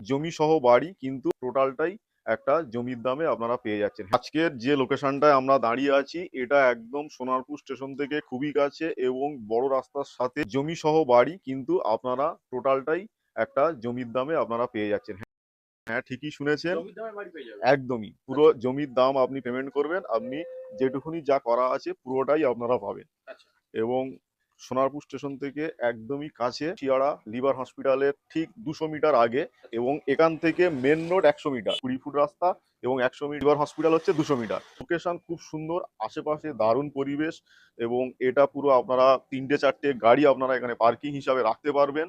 জমি সহ বাড়ি কিন্তু টোটালটাই একটা জমির দামে আপনারা পেয়ে যাচ্ছেন। আজকের যে লোকেশনটায় আমরা দাঁড়িয়ে আছি এটা একদম সোনারপুর স্টেশন থেকে খুবই কাছে এবং বড় রাস্তার সাথে জমি সহ বাড়ি কিন্তু আপনারা টোটালটাই একটা জমির দামে আপনারা পেয়ে যাচ্ছেন। হ্যাঁ ঠিকই শুনেছেন। একদমই। পুরো জমির দাম আপনি পেমেন্ট করবেন আপনি যেটুকুনি যা করা আছে পুরোটাই আপনারা পাবেন। আচ্ছা। এবং সোনারপুর স্টেশন থেকে একদমই কাছে শিয়াড়া লিভার হসপিটালের ঠিক দুশো মিটার আগে এবং এখান থেকে মেন রোড একশো মিটার। কুড়ি ফুট রাস্তা এবং একশো মিটার। লিভার হসপিটাল হচ্ছে দুশো মিটার। লোকেশন খুব সুন্দর, আশেপাশে দারুণ পরিবেশ এবং এটা পুরো আপনারা তিনটে চারটে গাড়ি আপনারা এখানে পার্কিং হিসাবে রাখতে পারবেন।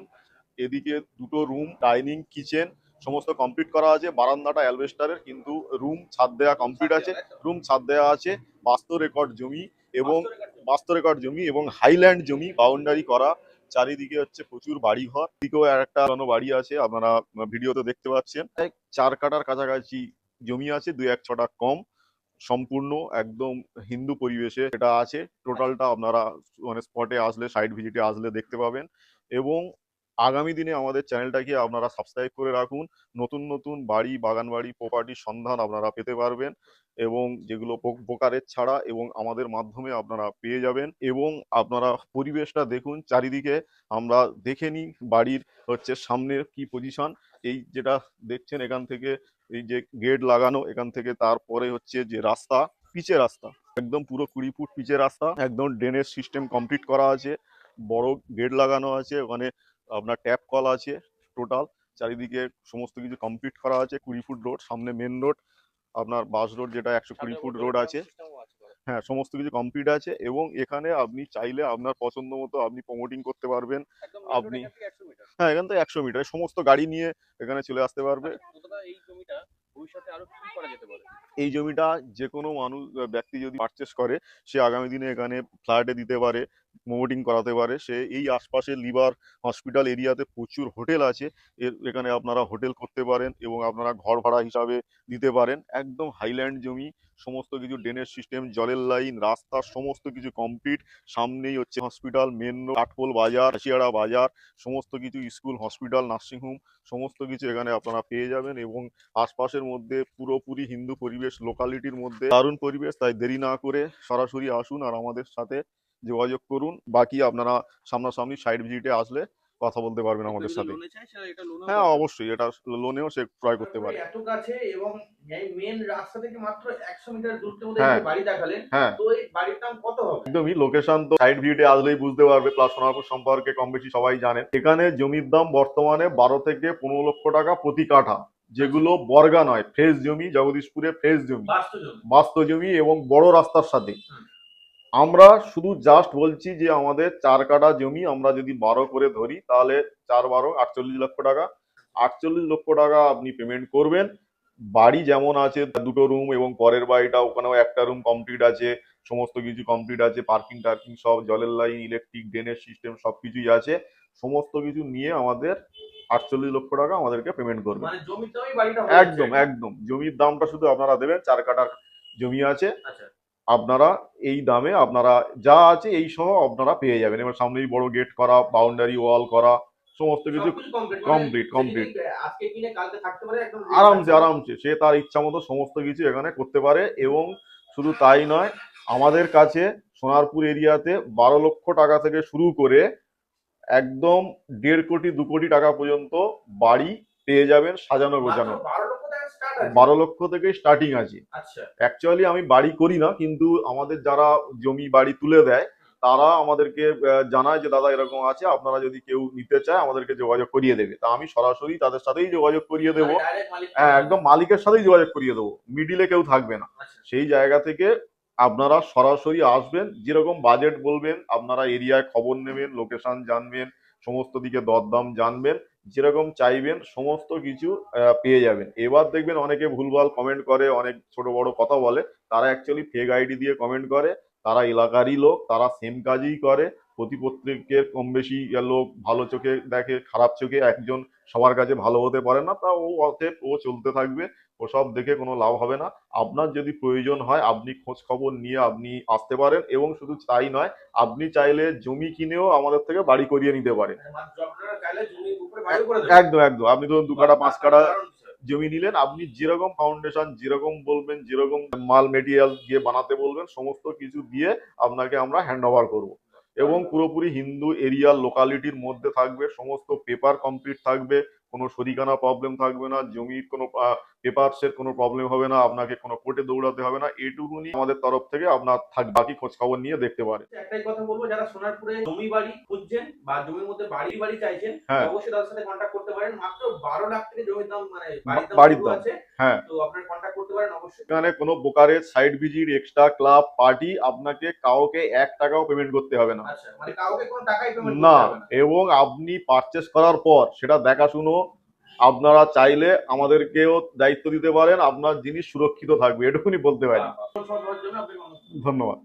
এদিকে দুটো রুম, ডাইনিং, কিচেন সমস্ত কমপ্লিট করা আছে। বারান্দাটা অ্যালবেস্টারের কিন্তু রুম ছাদ দেওয়া কমপ্লিট আছে। রুম ছাদ দেওয়া আছে। বাস্তু রেকর্ড জমি এবং বাস্তু রেকর্ড জমি এবং হাইল্যান্ড জমি বাউন্ডারি করা। চারিদিকে হচ্ছে প্রচুর বাড়ি ঘর দিকেও আর একটা বাড়ি আছে, আপনারা ভিডিওতে দেখতে পাচ্ছেন। চার কাটার কাছাকাছি জমি আছে, দুই এক ছটা কম। সম্পূর্ণ একদম হিন্দু পরিবেশে এটা আছে। টোটালটা আপনারা মানে স্পটে আসলে সাইড ভিজিটে আসলে দেখতে পাবেন। এবং আগামী দিনে আমাদের চ্যানেলটাকে আপনারা সাবস্ক্রাইব করে রাখুন। নতুন নতুন বাড়ি বাগান বাড়ি প্রপার্টির সন্ধান আপনারা পেতে পারবেন এবং যেগুলো বোকারের ছাড়া এবং আমাদের মাধ্যমে আপনারা পেয়ে যাবেন এবং আপনারা পরিবেশটা দেখুন চারিদিকে। আমরা দেখে নিই বাড়ির হচ্ছে সামনের কি পজিশন এই যেটা দেখছেন এখান থেকে এই যে গেট লাগানো, এখান থেকে তারপরে হচ্ছে যে রাস্তা, পিচের রাস্তা। একদম পুরো কুড়ি ফুট পিচের রাস্তা। একদম ড্রেনের সিস্টেম কমপ্লিট করা আছে। বড় গেট লাগানো আছে। ওখানে আপনার ট্যাপ কল আছে টোটাল চারিদিকে সমস্ত কিছু কমপ্লিট করা আছে কুড়ি ফুট রোড সামনে মেন রোড আপনার বাস রোড যেটা একশো কুড়ি ফুট রোড আছে। হ্যাঁ সমস্ত কিছু কমপ্লিট আছে এবং এখানে আপনি চাইলে আপনার পছন্দ মতো আপনি প্রমোটিং করতে পারবেন। আপনি- হ্যাঁ এখান থেকে একশো মিটার সমস্ত গাড়ি নিয়ে এখানে চলে আসতে পারবে। এই জমিটা পারে। এই জমিটা যে কোনো মানুষ ব্যক্তি যদি পারচেস করে সে আগামী দিনে এখানে ফ্ল্যাটে দিতে পারে। প্রমোটিং করাতে পারে। সে এই আশপাশে লিভার হসপিটাল এরিয়াতে প্রচুর হোটেল আছে। এর এখানে আপনারা হোটেল করতে পারেন এবং আপনারা ঘর ভাড়া হিসাবে দিতে পারেন। একদম হাইল্যান্ড জমি, সমস্ত কিছু ড্রেনের সিস্টেম, জলের লাইন রাস্তা সমস্ত কিছু কমপ্লিট সামনেই হচ্ছে হসপিটাল মেন রোড কাঠপোল বাজার হাসিয়াড়া বাজার, সমস্ত কিছু স্কুল হসপিটাল নার্সিংহোম সমস্ত কিছু এখানে আপনারা পেয়ে যাবেন এবং আশপাশের মধ্যে পুরোপুরি হিন্দু পরিবেশ লোকালিটির মধ্যে। দারুণ পরিবেশ, তাই দেরি না করে সরাসরি আসুন আর আমাদের সাথে যোগাযোগ করুন। বাকি আপনারা সামনাসামনি সাইড ভিজিটে আসলে কথা বলতে পারবেন আমাদের সাথে। হ্যাঁ অবশ্যই এটা লোনেও সে ক্রয় করতে পারে। এত কাছে এবং এই মেন রাস্তা থেকে মাত্র একশো মিটার দূরত্বের মধ্যে হ্যাঁ। বাড়ি দেখালেন হ্যাঁ। তো এই বাড়ির দাম কত হবে? একদমই লোকেশন তো সাইড ভিউতে আসলেই বুঝতে পারবে প্লাস সোনারপুর সম্পর্কে কম বেশি সবাই জানেন এখানে জমির দাম বর্তমানে বারো থেকে পনেরো লক্ষ টাকা প্রতি কাঠা যেগুলো বর্গা নয় ফ্রেশ জমি জগদীশপুরে ফ্রেশ জমি। বাস্তু জমি। বাস্তু জমি এবং বড় রাস্তার সাথে। আমরা শুধু জাস্ট বলছি যে আমাদের চার কাটা জমি আমরা যদি বারো করে ধরি তাহলে চার বারো আটচল্লিশ লক্ষ টাকা। আটচল্লিশ লক্ষ টাকা আপনি পেমেন্ট করবেন। বাড়ি যেমন আছে দুটো রুম এবং পরের বাড়িটা ওখানেও একটা রুম কমপ্লিট আছে সমস্ত কিছু কমপ্লিট আছে পার্কিং টার্কিং সব জলের লাইন ইলেকট্রিক ড্রেনের সিস্টেম সব কিছুই আছে। সমস্ত কিছু নিয়ে আমাদের আটচল্লিশ লক্ষ টাকা আমাদেরকে পেমেন্ট করবে। মানে একদম একদম। জমির দামটা শুধু আপনারা দেবেন চার কাটার জমি আছে। আচ্ছা। আপনারা এই দামে আপনারা যা আছে এই সহ আপনারা পেয়ে যাবেন। এবার সামনেই বড় গেট করা বাউন্ডারি ওয়াল করা সমস্ত কিছু কমপ্লিট কমপ্লিট মানে একদম আরামসে আরামসে সে তার ইচ্ছা মতো সমস্ত কিছু এখানে করতে পারে এবং শুধু তাই নয় আমাদের কাছে সোনারপুর এরিয়াতে বারো লক্ষ টাকা থেকে শুরু করে একদম দেড় কোটি দু কোটি টাকা পর্যন্ত বাড়ি পেয়ে যাবেন সাজানো গোছানো। বারো লক্ষ থেকে স্টার্টিং আছে। অ্যাকচুয়ালি আমি বাড়ি করি না কিন্তু আমাদের যারা জমি বাড়ি তুলে দেয় তারা আমাদেরকে জানায় যে দাদা এরকম আছে আপনারা যদি কেউ নিতে চায় আমাদেরকে যোগাযোগ করিয়ে দেবে। তা আমি সরাসরি তাদের সাথেই যোগাযোগ করিয়ে দেবো। মানে হ্যাঁ একদম মালিকের সাথেই যোগাযোগ করিয়ে দেবো। মিডিলে কেউ থাকবে না। আচ্ছা। সেই জায়গা থেকে আপনারা সরাসরি আসবেন যেরকম বাজেট বলবেন আপনারা এরিয়ায় খবর নেবেন লোকেশন জানবেন সমস্ত দিকে দরদাম জানবেন, যেরকম চাইবেন সমস্ত কিছু পেয়ে যাবেন। এবার দেখবেন অনেকে ভুলভাল কমেন্ট করে, অনেক ছোট বড় কথা বলে, তারা অ্যাকচুয়ালি ফেক আইডি দিয়ে কমেন্ট করে, তারা এলাকারই লোক, তারা সেম কাজই করে প্রতিপত্রিকের কম বেশি লোক ভালো চোখে দেখে খারাপ চোখে একজন সবার কাছে ভালো হতে পারে না তা ও অতএব ও চলতে থাকবে ও সব দেখে কোনো লাভ হবে না। আপনার যদি প্রয়োজন হয় আপনি খোঁজ খবর নিয়ে আপনি আসতে পারেন এবং শুধু তাই নয় আপনি চাইলে জমি কিনেও আমাদের থেকে বাড়ি করিয়ে নিতে পারেন। একদম একদম। আপনি ধরুন দু কাটা পাঁচ কাটা জমি নিলেন আপনি যেরকম ফাউন্ডেশন যেরকম বলবেন যেরকম মাল মেটেরিয়াল দিয়ে বানাতে বলবেন সমস্ত কিছু দিয়ে আপনাকে আমরা হ্যান্ড ওভার করব। এবং পুরোপুরি হিন্দু এরিয়ার লোকালিটির মধ্যে থাকবে সমস্ত পেপার কমপ্লিট থাকবে কোনো শরিকানা প্রবলেম থাকবে না জমির কোনো পেপারসের কোনো প্রবলেম হবে না আপনাকে কোনো কোর্টে দৌড়াতে হবে না এইটুকুনি আমাদের তরফ থেকে আপনার থাক বাকি খোঁজ খবর নিয়ে দেখতে পারেন একটাই কথা বলব যারা সোনারপুরে জমি বাড়ি খুঁজছেন বা জমির মধ্যে বাড়ি বাড়ি চাইছেন হ্যাঁ। অবশ্যই তাদের সাথে কন্ট্যাক্ট করতে পারেন মাত্র বারো লাখ থেকে জমির দাম মানে বাড়ির দাম। আছে হ্যাঁ। তো আপনারা কন্ট্যাক্ট পারেন অবশ্যই। এখানে কোনো site visit extra club party আপনাকে কাউকে এক টাকাও পেমেন্ট করতে হবে না। আচ্ছা মানে কাউকে কোনো টাকাই পেমেন্ট না এবং আপনি পারচেস করার পর সেটা দেখাশুনো আপনারা চাইলে আমাদেরকেও দায়িত্ব দিতে পারেন আপনার জিনিস সুরক্ষিত থাকবে এটুকুনি বলতে পারি। অনেক ধন্যবাদ।